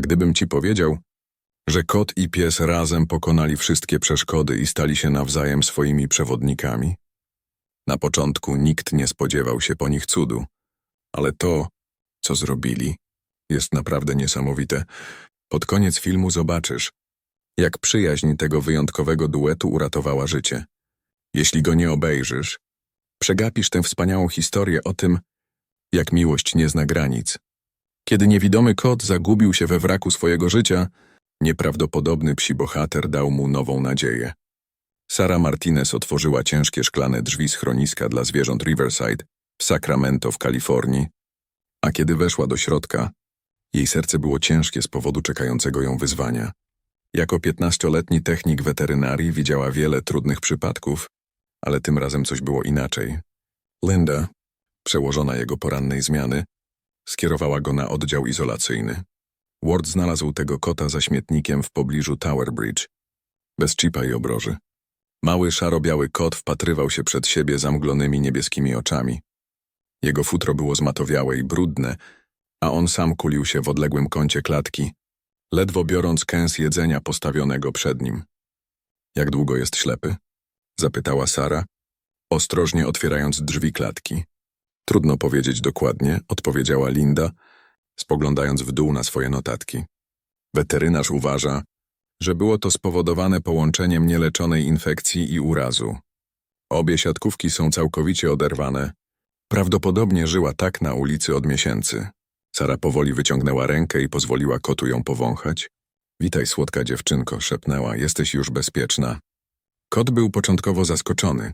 A gdybym ci powiedział, że kot i pies razem pokonali wszystkie przeszkody i stali się nawzajem swoimi przewodnikami? Na początku nikt nie spodziewał się po nich cudu, ale to, co zrobili, jest naprawdę niesamowite. Pod koniec filmu zobaczysz, jak przyjaźń tego wyjątkowego duetu uratowała życie. Jeśli go nie obejrzysz, przegapisz tę wspaniałą historię o tym, jak miłość nie zna granic. Kiedy niewidomy kot zagubił się we wraku swojego życia, nieprawdopodobny psi bohater dał mu nową nadzieję. Sara Martinez otworzyła ciężkie szklane drzwi schroniska dla zwierząt Riverside w Sacramento w Kalifornii, a kiedy weszła do środka, jej serce było ciężkie z powodu czekającego ją wyzwania. Jako piętnastoletni technik weterynarii widziała wiele trudnych przypadków, ale tym razem coś było inaczej. Linda, przełożona jego porannej zmiany, skierowała go na oddział izolacyjny. Ward znalazł tego kota za śmietnikiem w pobliżu Tower Bridge, bez chipa i obroży. Mały szaro-biały kot wpatrywał się przed siebie zamglonymi niebieskimi oczami. Jego futro było zmatowiałe i brudne, a on sam kulił się w odległym kącie klatki, ledwo biorąc kęs jedzenia postawionego przed nim. Jak długo jest ślepy? Zapytała Sara, ostrożnie otwierając drzwi klatki. Trudno powiedzieć dokładnie, odpowiedziała Linda, spoglądając w dół na swoje notatki. Weterynarz uważa, że było to spowodowane połączeniem nieleczonej infekcji i urazu. Obie siatkówki są całkowicie oderwane. Prawdopodobnie żyła tak na ulicy od miesięcy. Sara powoli wyciągnęła rękę i pozwoliła kotu ją powąchać. Witaj, słodka dziewczynko, szepnęła, jesteś już bezpieczna. Kot był początkowo zaskoczony,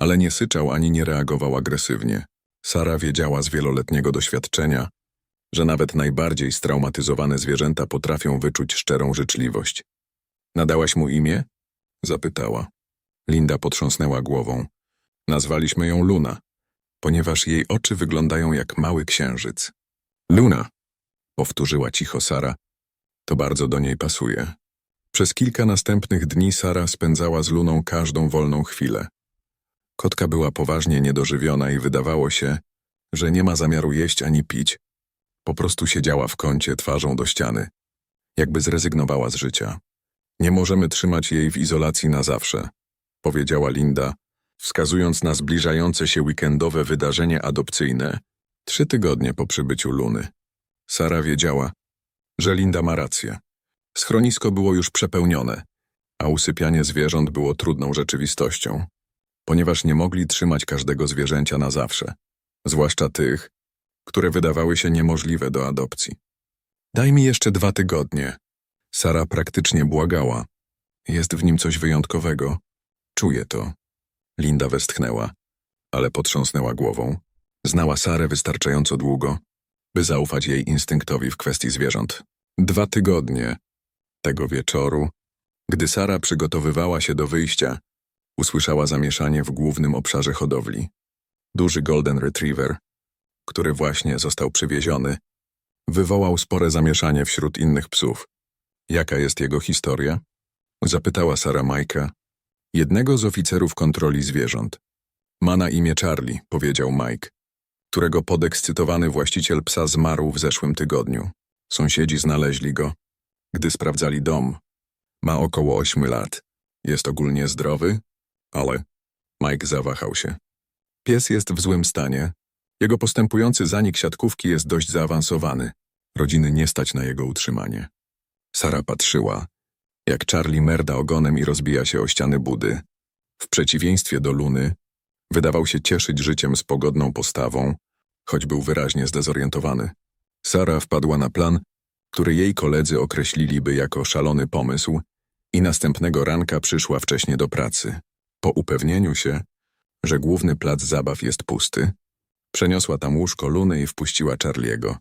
ale nie syczał ani nie reagował agresywnie. Sara wiedziała z wieloletniego doświadczenia, że nawet najbardziej straumatyzowane zwierzęta potrafią wyczuć szczerą życzliwość. Nadałaś mu imię? Zapytała. Linda potrząsnęła głową. Nazwaliśmy ją Luna, ponieważ jej oczy wyglądają jak mały księżyc. Luna, powtórzyła cicho Sara. To bardzo do niej pasuje. Przez kilka następnych dni Sara spędzała z Luną każdą wolną chwilę. Kotka była poważnie niedożywiona i wydawało się, że nie ma zamiaru jeść ani pić. Po prostu siedziała w kącie twarzą do ściany, jakby zrezygnowała z życia. Nie możemy trzymać jej w izolacji na zawsze, powiedziała Linda, wskazując na zbliżające się weekendowe wydarzenie adopcyjne, trzy tygodnie po przybyciu Luny. Sara wiedziała, że Linda ma rację. Schronisko było już przepełnione, a usypianie zwierząt było trudną rzeczywistością, ponieważ nie mogli trzymać każdego zwierzęcia na zawsze, zwłaszcza tych, które wydawały się niemożliwe do adopcji. Daj mi jeszcze dwa tygodnie. Sara praktycznie błagała. Jest w nim coś wyjątkowego. Czuję to. Linda westchnęła, ale potrząsnęła głową. Znała Sarę wystarczająco długo, by zaufać jej instynktowi w kwestii zwierząt. Dwa tygodnie. Tego wieczoru, gdy Sara przygotowywała się do wyjścia, usłyszała zamieszanie w głównym obszarze hodowli. Duży Golden Retriever, który właśnie został przywieziony, wywołał spore zamieszanie wśród innych psów. Jaka jest jego historia? Zapytała Sara Majka, jednego z oficerów kontroli zwierząt. Ma na imię Charlie, powiedział Mike, którego podekscytowany właściciel psa zmarł w zeszłym tygodniu. Sąsiedzi znaleźli go, gdy sprawdzali dom. Ma około ośmiu lat. Jest ogólnie zdrowy, ale Mike zawahał się. Pies jest w złym stanie. Jego postępujący zanik siatkówki jest dość zaawansowany. Rodziny nie stać na jego utrzymanie. Sara patrzyła, jak Charlie merda ogonem i rozbija się o ściany budy. W przeciwieństwie do Luny, wydawał się cieszyć życiem z pogodną postawą, choć był wyraźnie zdezorientowany. Sara wpadła na plan, który jej koledzy określiliby jako szalony pomysł i następnego ranka przyszła wcześnie do pracy. Po upewnieniu się, że główny plac zabaw jest pusty, przeniosła tam łóżko Luny i wpuściła Charliego.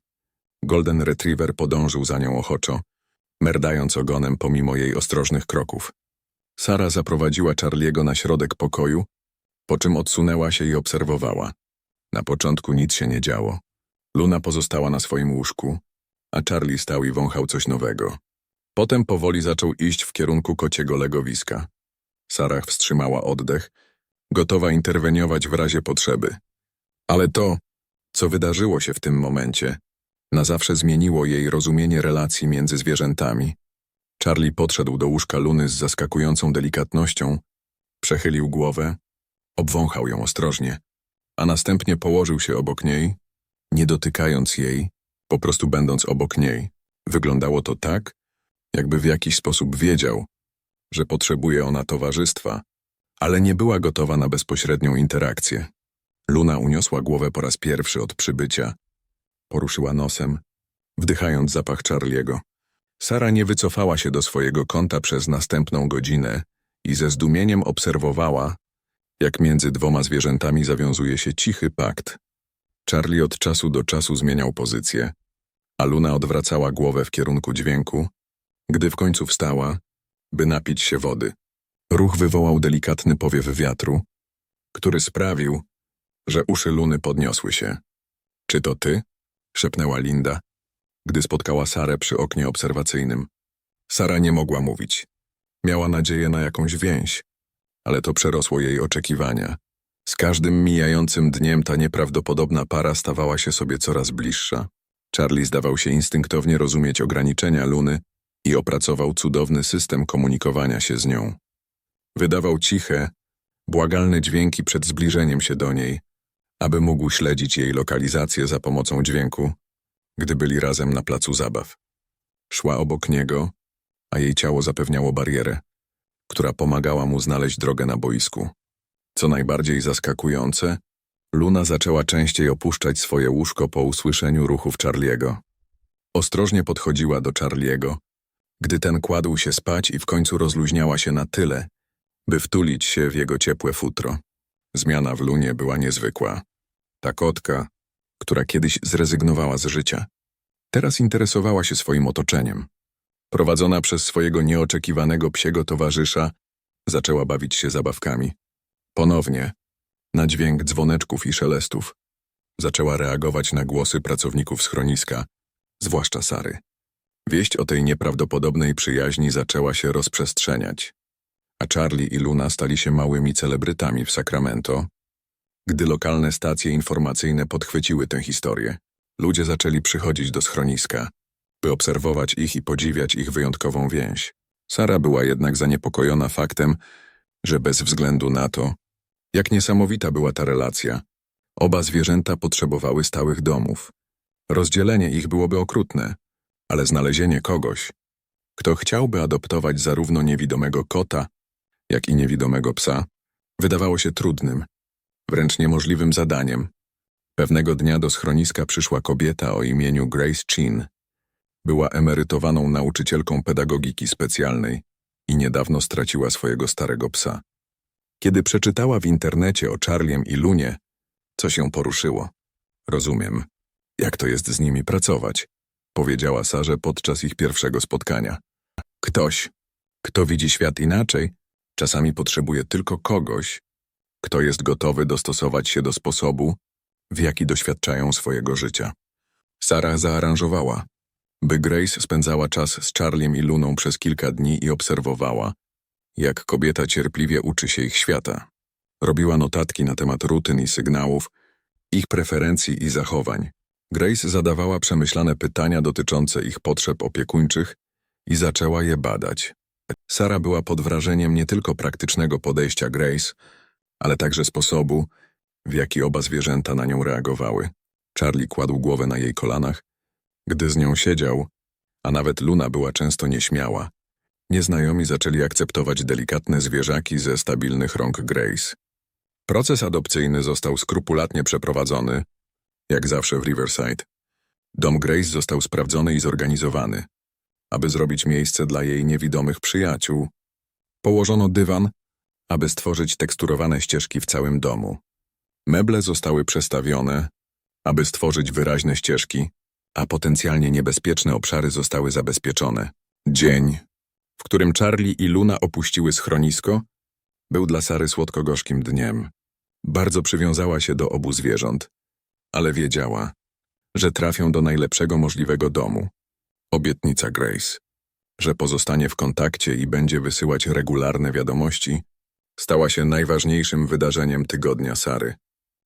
Golden Retriever podążył za nią ochoczo, merdając ogonem pomimo jej ostrożnych kroków. Sara zaprowadziła Charliego na środek pokoju, po czym odsunęła się i obserwowała. Na początku nic się nie działo. Luna pozostała na swoim łóżku, a Charlie stał i wąchał coś nowego. Potem powoli zaczął iść w kierunku kociego legowiska. Sarah wstrzymała oddech, gotowa interweniować w razie potrzeby. Ale to, co wydarzyło się w tym momencie, Na zawsze zmieniło jej rozumienie relacji między zwierzętami. Charlie podszedł do łóżka Luny z zaskakującą delikatnością, przechylił głowę, obwąchał ją ostrożnie, a następnie położył się obok niej, nie dotykając jej, po prostu będąc obok niej. Wyglądało to tak, jakby w jakiś sposób wiedział, że potrzebuje ona towarzystwa, ale nie była gotowa na bezpośrednią interakcję. Luna uniosła głowę po raz pierwszy od przybycia, poruszyła nosem, wdychając zapach Charliego. Sara nie wycofała się do swojego kąta przez następną godzinę i ze zdumieniem obserwowała, jak między dwoma zwierzętami zawiązuje się cichy pakt. Charlie od czasu do czasu zmieniał pozycję, a Luna odwracała głowę w kierunku dźwięku, gdy w końcu wstała, by napić się wody. Ruch wywołał delikatny powiew wiatru, który sprawił, że uszy Luny podniosły się. Czy to ty? szepnęła Linda, gdy spotkała Sarę przy oknie obserwacyjnym. Sara nie mogła mówić. Miała nadzieję na jakąś więź, ale to przerosło jej oczekiwania. Z każdym mijającym dniem ta nieprawdopodobna para stawała się sobie coraz bliższa. Charlie zdawał się instynktownie rozumieć ograniczenia Luny i opracował cudowny system komunikowania się z nią. Wydawał ciche, błagalne dźwięki przed zbliżeniem się do niej, aby mógł śledzić jej lokalizację za pomocą dźwięku, gdy byli razem na placu zabaw. Szła obok niego, a jej ciało zapewniało barierę, która pomagała mu znaleźć drogę na boisku. Co najbardziej zaskakujące, Luna zaczęła częściej opuszczać swoje łóżko po usłyszeniu ruchów Charliego. Ostrożnie podchodziła do Charliego, gdy ten kładł się spać i w końcu rozluźniała się na tyle, by wtulić się w jego ciepłe futro. Zmiana w Lunie była niezwykła. Ta kotka, która kiedyś zrezygnowała z życia, teraz interesowała się swoim otoczeniem. Prowadzona przez swojego nieoczekiwanego psiego towarzysza, zaczęła bawić się zabawkami. Ponownie, na dźwięk dzwoneczków i szelestów, zaczęła reagować na głosy pracowników schroniska, zwłaszcza Sary. Wieść o tej nieprawdopodobnej przyjaźni zaczęła się rozprzestrzeniać, a Charlie i Luna stali się małymi celebrytami w Sacramento. Gdy lokalne stacje informacyjne podchwyciły tę historię, ludzie zaczęli przychodzić do schroniska, by obserwować ich i podziwiać ich wyjątkową więź. Sara była jednak zaniepokojona faktem, że bez względu na to, jak niesamowita była ta relacja, oba zwierzęta potrzebowały stałych domów. Rozdzielenie ich byłoby okrutne, ale znalezienie kogoś, kto chciałby adoptować zarówno niewidomego kota, jak i niewidomego psa, wydawało się trudnym, wręcz niemożliwym zadaniem. Pewnego dnia do schroniska przyszła kobieta o imieniu Grace Chin. Była emerytowaną nauczycielką pedagogiki specjalnej i niedawno straciła swojego starego psa. Kiedy przeczytała w internecie o Charliem i Lunie, co się poruszyło. Rozumiem, jak to jest z nimi pracować, powiedziała Sarze podczas ich pierwszego spotkania. Ktoś, kto widzi świat inaczej, czasami potrzebuje tylko kogoś, kto jest gotowy dostosować się do sposobu, w jaki doświadczają swojego życia. Sara zaaranżowała, by Grace spędzała czas z Charliem i Luną przez kilka dni i obserwowała, jak kobieta cierpliwie uczy się ich świata. Robiła notatki na temat rutyn i sygnałów, ich preferencji i zachowań. Grace zadawała przemyślane pytania dotyczące ich potrzeb opiekuńczych i zaczęła je badać. Sara była pod wrażeniem nie tylko praktycznego podejścia Grace, ale także sposobu, w jaki oba zwierzęta na nią reagowały. Charlie kładł głowę na jej kolanach, gdy z nią siedział, a nawet Luna była często nieśmiała. Nieznajomi zaczęli akceptować delikatne zwierzaki ze stabilnych rąk Grace. Proces adopcyjny został skrupulatnie przeprowadzony, jak zawsze w Riverside. Dom Grace został sprawdzony i zorganizowany, aby zrobić miejsce dla jej niewidomych przyjaciół. Położono dywan, aby stworzyć teksturowane ścieżki w całym domu. Meble zostały przestawione, aby stworzyć wyraźne ścieżki, a potencjalnie niebezpieczne obszary zostały zabezpieczone. Dzień, w którym Charlie i Luna opuściły schronisko, był dla Sary słodko-gorzkim dniem. Bardzo przywiązała się do obu zwierząt, ale wiedziała, że trafią do najlepszego możliwego domu. Obietnica Grace, że pozostanie w kontakcie i będzie wysyłać regularne wiadomości, stała się najważniejszym wydarzeniem tygodnia Sary.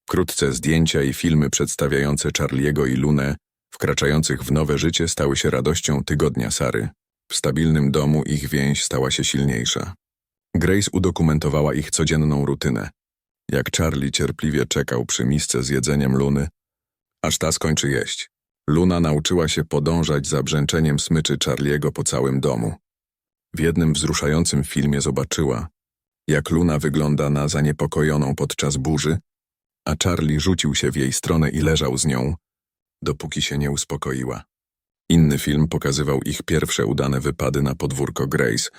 Wkrótce zdjęcia i filmy przedstawiające Charliego i Lunę wkraczających w nowe życie stały się radością tygodnia Sary. W stabilnym domu ich więź stała się silniejsza. Grace udokumentowała ich codzienną rutynę. Jak Charlie cierpliwie czekał przy misce z jedzeniem Luny, aż ta skończy jeść. Luna nauczyła się podążać za brzęczeniem smyczy Charliego po całym domu. W jednym wzruszającym filmie zobaczyła, jak Luna wygląda na zaniepokojoną podczas burzy, a Charlie rzucił się w jej stronę i leżał z nią, dopóki się nie uspokoiła. Inny film pokazywał ich pierwsze udane wypady na podwórko Grace,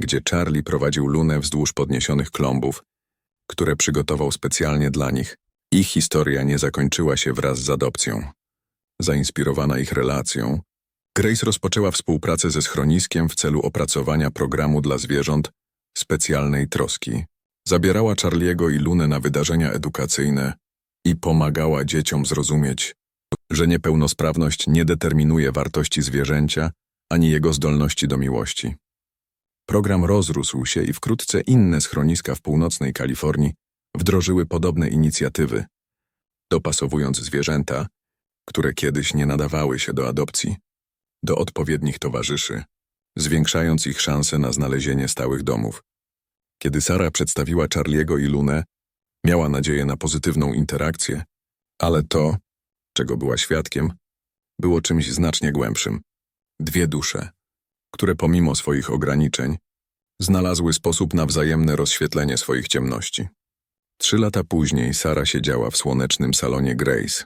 gdzie Charlie prowadził Lunę wzdłuż podniesionych klombów, które przygotował specjalnie dla nich. Ich historia nie zakończyła się wraz z adopcją. Zainspirowana ich relacją, Grace rozpoczęła współpracę ze schroniskiem w celu opracowania programu dla zwierząt specjalnej troski. Zabierała Charliego i Lunę na wydarzenia edukacyjne i pomagała dzieciom zrozumieć, że niepełnosprawność nie determinuje wartości zwierzęcia ani jego zdolności do miłości. Program rozrósł się i wkrótce inne schroniska w północnej Kalifornii wdrożyły podobne inicjatywy, dopasowując zwierzęta, które kiedyś nie nadawały się do adopcji, do odpowiednich towarzyszy, zwiększając ich szanse na znalezienie stałych domów. Kiedy Sara przedstawiła Charliego i Lunę, miała nadzieję na pozytywną interakcję, ale to, czego była świadkiem, było czymś znacznie głębszym. Dwie dusze, które pomimo swoich ograniczeń znalazły sposób na wzajemne rozświetlenie swoich ciemności. Trzy lata później Sara siedziała w słonecznym salonie Grace,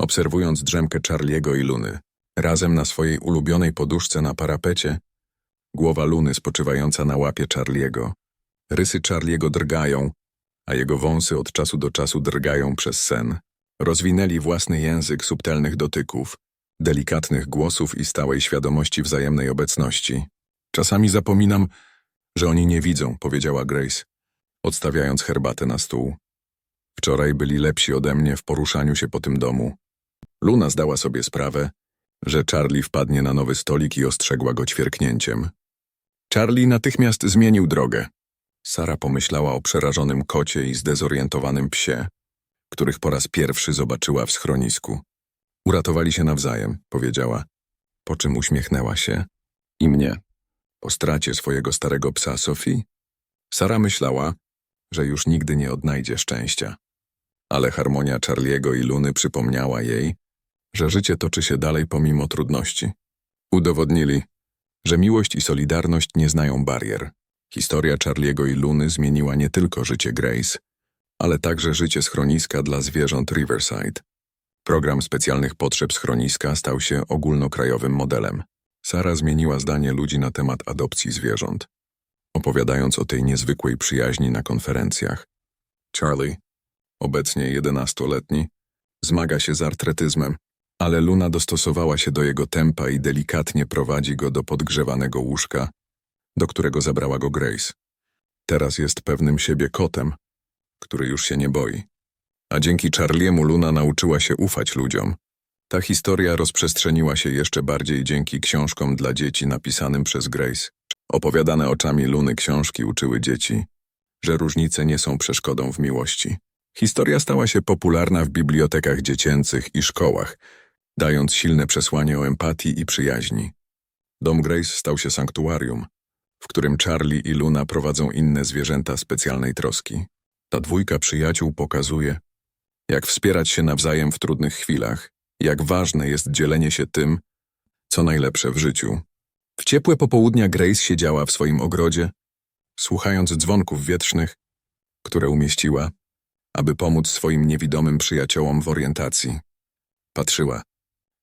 obserwując drzemkę Charliego i Luny. Razem na swojej ulubionej poduszce na parapecie, głowa Luny spoczywająca na łapie Charliego. Rysy Charliego drgają, a jego wąsy od czasu do czasu drgają przez sen. Rozwinęli własny język subtelnych dotyków, delikatnych głosów i stałej świadomości wzajemnej obecności. Czasami zapominam, że oni nie widzą, powiedziała Grace, odstawiając herbatę na stół. Wczoraj byli lepsi ode mnie w poruszaniu się po tym domu. Luna zdała sobie sprawę, że Charlie wpadnie na nowy stolik i ostrzegła go ćwierknięciem. Charlie natychmiast zmienił drogę. Sara pomyślała o przerażonym kocie i zdezorientowanym psie, których po raz pierwszy zobaczyła w schronisku. Uratowali się nawzajem, powiedziała, po czym uśmiechnęła się. I mnie. Po stracie swojego starego psa Sophie, Sara myślała, że już nigdy nie odnajdzie szczęścia. Ale harmonia Charliego i Luny przypomniała jej, że życie toczy się dalej pomimo trudności. Udowodnili, że miłość i solidarność nie znają barier. Historia Charliego i Luny zmieniła nie tylko życie Grace, ale także życie schroniska dla zwierząt Riverside. Program specjalnych potrzeb schroniska stał się ogólnokrajowym modelem. Sara zmieniła zdanie ludzi na temat adopcji zwierząt, opowiadając o tej niezwykłej przyjaźni na konferencjach. Charlie, obecnie jedenastoletni, zmaga się z artretyzmem, ale Luna dostosowała się do jego tempa i delikatnie prowadzi go do podgrzewanego łóżka, do którego zabrała go Grace. Teraz jest pewnym siebie kotem, który już się nie boi. A dzięki Charliemu Luna nauczyła się ufać ludziom. Ta historia rozprzestrzeniła się jeszcze bardziej dzięki książkom dla dzieci napisanym przez Grace. Opowiadane oczami Luny książki uczyły dzieci, że różnice nie są przeszkodą w miłości. Historia stała się popularna w bibliotekach dziecięcych i szkołach, dając silne przesłanie o empatii i przyjaźni. Dom Grace stał się sanktuarium, w którym Charlie i Luna prowadzą inne zwierzęta specjalnej troski. Ta dwójka przyjaciół pokazuje, jak wspierać się nawzajem w trudnych chwilach, jak ważne jest dzielenie się tym, co najlepsze w życiu. W ciepłe popołudnia Grace siedziała w swoim ogrodzie, słuchając dzwonków wietrznych, które umieściła, aby pomóc swoim niewidomym przyjaciołom w orientacji. Patrzyła,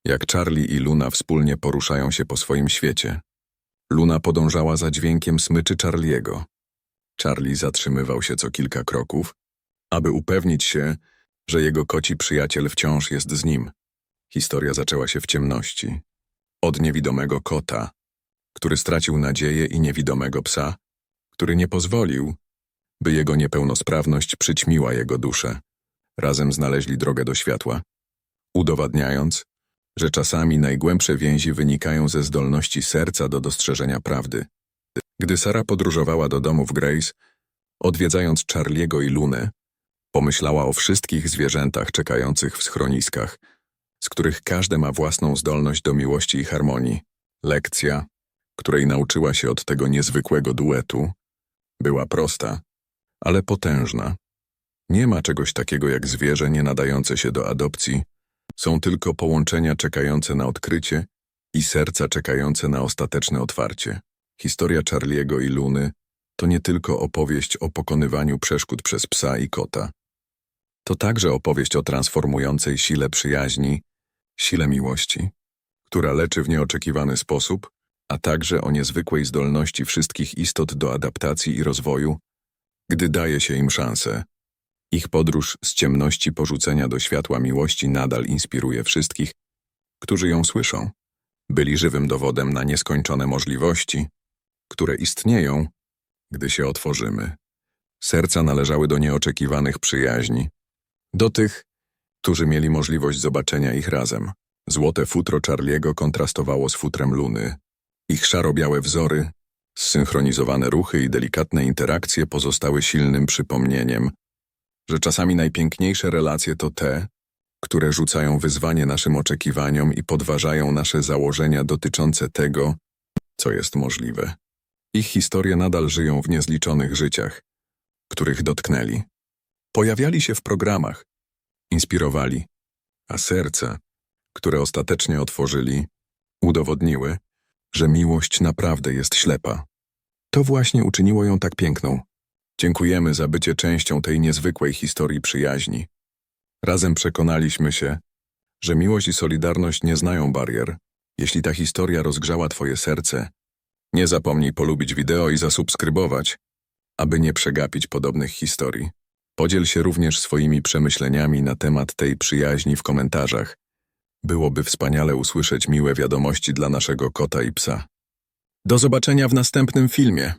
jak Charlie i Luna wspólnie poruszają się po swoim świecie. Luna podążała za dźwiękiem smyczy Charliego. Charlie zatrzymywał się co kilka kroków, aby upewnić się, że jego koci przyjaciel wciąż jest z nim. Historia zaczęła się w ciemności. Od niewidomego kota, który stracił nadzieję i niewidomego psa, który nie pozwolił, by jego niepełnosprawność przyćmiła jego duszę. Razem znaleźli drogę do światła, udowadniając, że czasami najgłębsze więzi wynikają ze zdolności serca do dostrzeżenia prawdy. Gdy Sara podróżowała do domów Grace, odwiedzając Charliego i Lunę, pomyślała o wszystkich zwierzętach czekających w schroniskach, z których każde ma własną zdolność do miłości i harmonii. Lekcja, której nauczyła się od tego niezwykłego duetu, była prosta, ale potężna. Nie ma czegoś takiego jak zwierzę nie nadające się do adopcji. Są tylko połączenia czekające na odkrycie i serca czekające na ostateczne otwarcie. Historia Charliego i Luny to nie tylko opowieść o pokonywaniu przeszkód przez psa i kota. To także opowieść o transformującej sile przyjaźni, sile miłości, która leczy w nieoczekiwany sposób, a także o niezwykłej zdolności wszystkich istot do adaptacji i rozwoju, gdy daje się im szansę. Ich podróż z ciemności porzucenia do światła miłości nadal inspiruje wszystkich, którzy ją słyszą. Byli żywym dowodem na nieskończone możliwości, które istnieją, gdy się otworzymy. Serca należały do nieoczekiwanych przyjaźni, do tych, którzy mieli możliwość zobaczenia ich razem. Złote futro Charliego kontrastowało z futrem Luny. Ich szaro-białe wzory, zsynchronizowane ruchy i delikatne interakcje pozostały silnym przypomnieniem, że czasami najpiękniejsze relacje to te, które rzucają wyzwanie naszym oczekiwaniom i podważają nasze założenia dotyczące tego, co jest możliwe. Ich historie nadal żyją w niezliczonych życiach, których dotknęli. Pojawiali się w programach, inspirowali, a serca, które ostatecznie otworzyli, udowodniły, że miłość naprawdę jest ślepa. To właśnie uczyniło ją tak piękną. Dziękujemy za bycie częścią tej niezwykłej historii przyjaźni. Razem przekonaliśmy się, że miłość i solidarność nie znają barier. Jeśli ta historia rozgrzała Twoje serce, nie zapomnij polubić wideo i zasubskrybować, aby nie przegapić podobnych historii. Podziel się również swoimi przemyśleniami na temat tej przyjaźni w komentarzach. Byłoby wspaniale usłyszeć miłe wiadomości dla naszego kota i psa. Do zobaczenia w następnym filmie.